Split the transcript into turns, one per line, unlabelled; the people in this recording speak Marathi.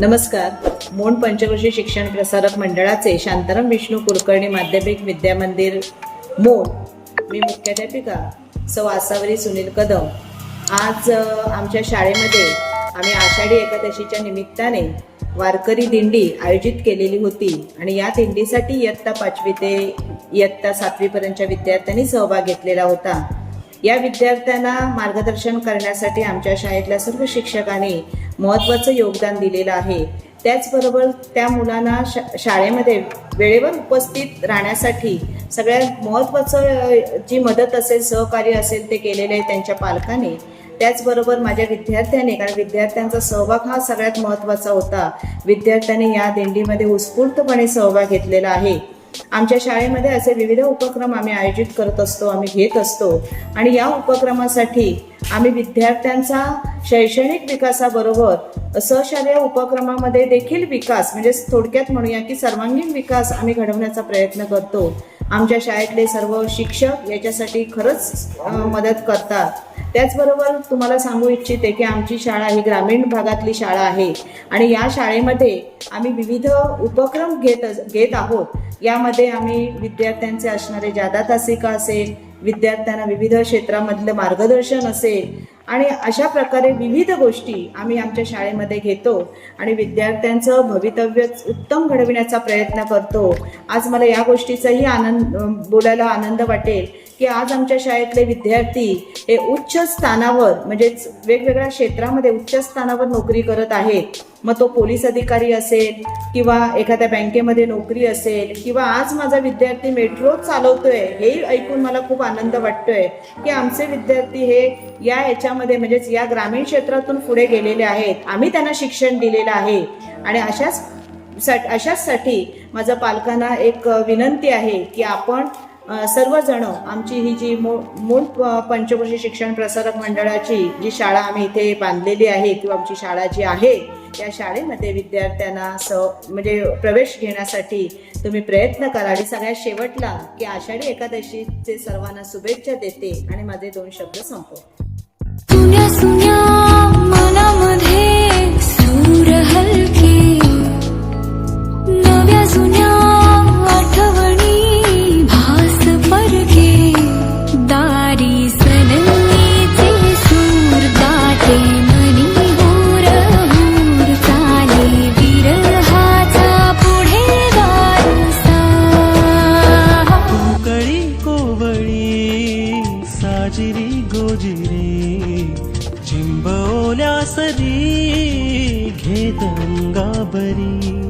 नमस्कार. मोंड पंचवर्षी शिक्षण प्रसारक मंडळाचे शांताराम विष्णू कुलकर्णी माध्यमिक विद्यामंदिर मोंड मी मुख्याध्यापिका सौ आसावरी सुनील कदम. आज आमच्या शाळेमध्ये आम्ही आषाढी एकादशीच्या निमित्ताने वारकरी दिंडी आयोजित केलेली होती आणि या दिंडीसाठी इयत्ता पाचवी ते इयत्ता सातवीपर्यंतच्या विद्यार्थ्यांनी सहभाग घेतलेला होता. या विद्यार्थ्यांना मार्गदर्शन करण्यासाठी आमच्या शाळेतल्या सर्व शिक्षकांनी महत्त्वाचं योगदान दिलेलं आहे. त्याचबरोबर त्या मुलांना शा शाळेमध्ये वेळेवर उपस्थित राहण्यासाठी सगळ्यात महत्त्वाचं जी मदत असेल सहकार्य असेल ते केलेलं आहे त्यांच्या पालकांनी. त्याचबरोबर माझ्या विद्यार्थ्यांनी कारण विद्यार्थ्यांचा सहभाग हा सगळ्यात महत्त्वाचा होता विद्यार्थ्यांनी या दिंडीमध्ये उत्स्फूर्तपणे सहभाग घेतलेला आहे. आमच्या शाळेमध्ये असे विविध उपक्रम आम्ही आयोजित करत असतो आम्ही घेत असतो. आणि या उपक्रमासाठी आम्ही विद्यार्थ्यांचा शैक्षणिक विकासाबरोबर सहशालेय उपक्रमामध्ये देखील विकास म्हणजे थोडक्यात म्हणूया की सर्वांगीण विकास आम्ही घडवण्याचा प्रयत्न करतो. आमच्या शाळेतले सर्व शिक्षक याच्यासाठी खरंच मदत करतात. त्याचबरोबर तुम्हाला सांगू इच्छिते की आमची शाळा ही ग्रामीण भागातली शाळा आहे आणि या शाळेमध्ये आम्ही विविध उपक्रम घेत घेत आहोत. यामध्ये आम्ही विद्यार्थ्यांचे असणारे जादा तासिका असेल विद्यार्थ्यांना विविध क्षेत्रामधलं मार्गदर्शन असेल आणि अशा प्रकारे विविध गोष्टी आम्ही आमच्या शाळेमध्ये घेतो आणि विद्यार्थ्यांचं भवितव्य उत्तम घडविण्याचा प्रयत्न करतो. आज मला या गोष्टीचाही आनंद बोलायला आनंद वाटेल की आज आमच्या शाळेतले विद्यार्थी हे उच्च स्थानावर म्हणजेच वेगवेगळ्या क्षेत्रामध्ये उच्च स्थानावर नोकरी करत आहेत. मग तो पोलीस अधिकारी असेल किंवा एखाद्या बँकेमध्ये नोकरी असेल किंवा आज माझा विद्यार्थी मेट्रो चालवतोय हेही ऐकून मला खूप आनंद वाटतोय की आमचे विद्यार्थी हे या क्षेत्रामध्ये म्हणजेच या ग्रामीण क्षेत्रातून पुढे गेलेले आहेत. आम्ही त्यांना शिक्षण दिलेलं आहे. आणि अशाच साठी अशाचसाठी माझा पालकांना एक विनंती आहे की आपण सर्वजण आमची ही जी मू मूळ प- शिक्षण प्रसारक मंडळाची जी शाळा आम्ही इथे बांधलेली आहे किंवा आमची शाळा जी आहे या शाळेमध्ये विद्यार्थ्यांना स म्हणजे प्रवेश घेण्यासाठी तुम्ही प्रयत्न करा. आणि सगळ्यात शेवटला की आषाढी एकादशीचे सर्वांना शुभेच्छा देते आणि माझे दोन शब्द संपवते.
साजिरी गोजिरी चिंबवल्या सरी घेत अंगाबरी